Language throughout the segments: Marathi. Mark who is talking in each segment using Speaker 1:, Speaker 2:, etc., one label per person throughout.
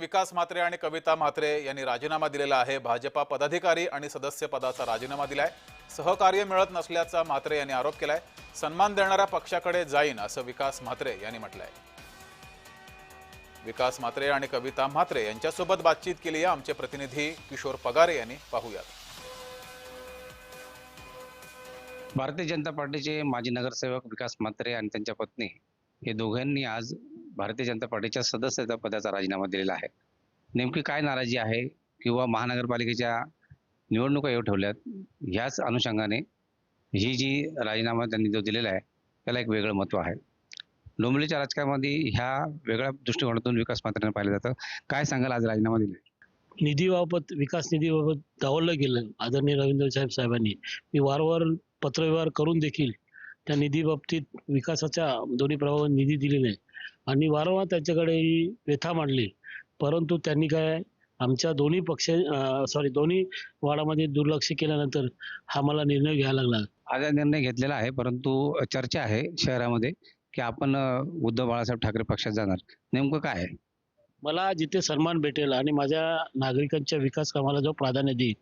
Speaker 1: विकास म्हात्रे आणि कविता म्हात्रे यांनी राजीनामा दिलेला आहे. भाजपा पदाधिकारी आणि सदस्य पदाचा राजीनामा दिलाय. सहकार्य मिळत नसल्याचा म्हात्रे यांनी आरोप केलाय. सन्मान देणाऱ्या पक्षाकडे जाईन असं विकास म्हात्रे यांनी म्हटलंय. विकास म्हात्रे आणि कविता म्हात्रे यांच्यासोबत बातचीत केली आहे आमचे प्रतिनिधी किशोर पगारे यांनी. पाहूयात.
Speaker 2: भारतीय जनता पार्टीचे माजी नगरसेवक विकास म्हात्रे आणि त्यांच्या पत्नी हे दोघांनी आज भारतीय जनता पार्टीच्या सदस्यता पदाचा राजीनामा दिलेला आहे. नेमकी काय नाराजी आहे? किंवा महानगरपालिकेच्या निवडणुका येऊ ठेवल्यात ह्याच अनुषंगाने ही जी राजीनामा त्यांनी जो दिलेला आहे त्याला एक वेगळं महत्त्व आहे. डोंबिवलीच्या राजकारणामध्ये ह्या वेगळ्या दृष्टिकोनातून विकास म्हात्रेने पाहिलं जातं. काय सांगाल आज राजीनामा दिला
Speaker 3: निधीबाबत विकास निधीबाबत डावललं गेलं. आदरणीय रवींद्र साहेब साहेबांनी. मी वारंवार पत्रव्यवहार करून देखील त्या निधी बाबतीत विकासाच्या दोन्ही प्रभावात निधी दिलेला आहे. आणि वारंवार त्यांच्याकडे ही व्यथा मांडली. परंतु त्यांनी काय आमच्या दोन्ही पक्ष सॉरी दोन्ही वाडामध्ये दुर्लक्ष केल्यानंतर हा मला निर्णय घ्यायला लागला.
Speaker 2: आज निर्णय घेतलेला आहे परंतु चर्चा आहे शहरामध्ये की आपण उद्धव बाळासाहेब ठाकरे पक्षात जाणार. नेमकं काय आहे?
Speaker 3: मला जिथे सन्मान भेटेल आणि माझ्या नागरिकांच्या विकास कामाला जो प्राधान्य देईल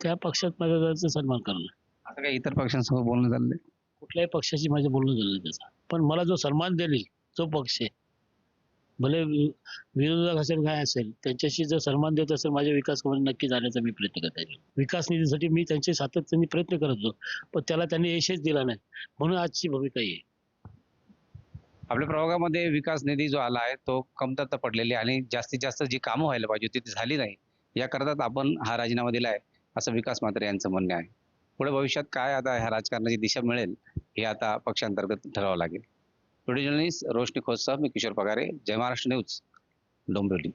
Speaker 3: त्या पक्षात माझ्या सन्मान करणार.
Speaker 2: आता काही इतर पक्षांसोबत बोलणं चाललंय
Speaker 3: कुठल्याही पक्षाशी माझं बोलणं झालं नाही त्याचा. पण मला जो सन्मान देईल जो पक्ष आहे. भले विरोधक असेल काय असेल त्यांच्याशी जर सन्मान देत असेल माझ्या विकास करून नक्की जाण्याचा मी प्रयत्न करत येईल विकास निधीसाठी मी त्यांचे सातत्याने प्रयत्न करत होतो पण त्याला त्यांनी यशच दिला नाही. म्हणून आजची भूमिका आहे.
Speaker 2: आपल्या प्रभागामध्ये विकास निधी जो आला आहे तो कमतरता पडलेली आहे आणि जास्तीत जास्त जी कामं व्हायला पाहिजे होती ती झाली नाही. याकरताच आपण हा राजीनामा दिला आहे असं विकास मात्र यांचं म्हणणं आहे. पुढे भविष्यात काय आता ह्या राजकारणाची दिशा मिळेल हे आता पक्षांतर्गत ठरावं लागेल. व्हिडिओ जर्नलिस्ट रोशनी खोससह मी किशोर पगारे जय महाराष्ट्र न्यूज डोंबिवली.